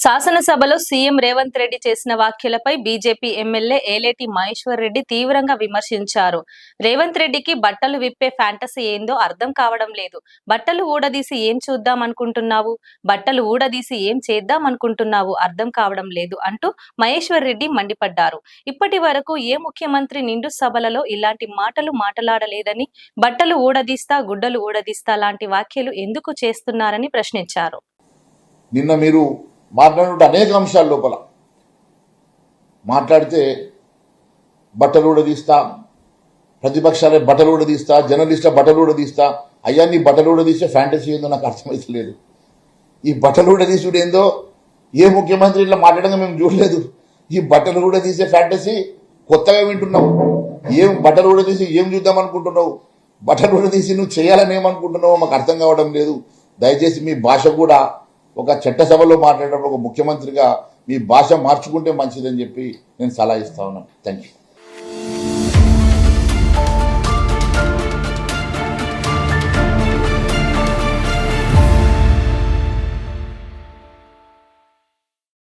శాసనసభలో సీఎం రేవంత్ రెడ్డి చేసిన వ్యాఖ్యలపై బీజేపీ ఎమ్మెల్యే ఏలేటి మహేశ్వర్ రెడ్డి తీవ్రంగా విమర్శించారు. రేవంత్ రెడ్డికి బట్టలు విప్పే ఫ్యాంటసీ ఏందో అర్థం కావడం లేదు. బట్టలు ఊడదీసి ఏం చూద్దాం అనుకుంటున్నావు? బట్టలు ఊడదీసి ఏం చేద్దాం అనుకుంటున్నావు? అర్థం కావడం లేదు అంటూ మహేశ్వర్ రెడ్డి మండిపడ్డారు. ఇప్పటి వరకు ఏ ముఖ్యమంత్రి నిండు సభలలో ఇలాంటి మాటలు మాట్లాడలేదని బట్టలు ఊడదీస్తా గుడ్డలు ఊడదీస్తా లాంటి వ్యాఖ్యలు ఎందుకు చేస్తున్నారని ప్రశ్నించారు. నిన్న మీరు మాట్లాడినట్టు అనేక అంశాల లోపల. మాట్లాడితే బట్టలు కూడా తీస్తా ప్రతిపక్షాలే బట్టలు కూడా తీస్తా జర్నలిస్ట్ల బట్టలు కూడా తీస్తా అయ్యా నీ బట్టలు కూడా తీస్తే ఫ్యాంటసీ ఏందో నాకు అర్థమవుతలేదు ఈ బట్టలు కూడా తీసుడు ఏందో ఏ ముఖ్యమంత్రి ఇట్లా మాట్లాడంగా మేము చూడలేదు. ఈ బట్టలు కూడా తీసే ఫ్యాంటసీ కొత్తగా వింటున్నావు. ఏం బట్టలు కూడా తీసి ఏం చూద్దాం అనుకుంటున్నావు? బట్టలు కూడా తీసి నువ్వు చేయాలని ఏమనుకుంటున్నావో మాకు అర్థం కావడం లేదు. దయచేసి మీ భాష కూడా ఒక చట్టసభలో మాట్లాడేటప్పుడు ఒక ముఖ్యమంత్రిగా మీ భాష మార్చుకుంటే మంచిదని చెప్పి నేను సలహా ఇస్తా ఉన్నాను. Thank you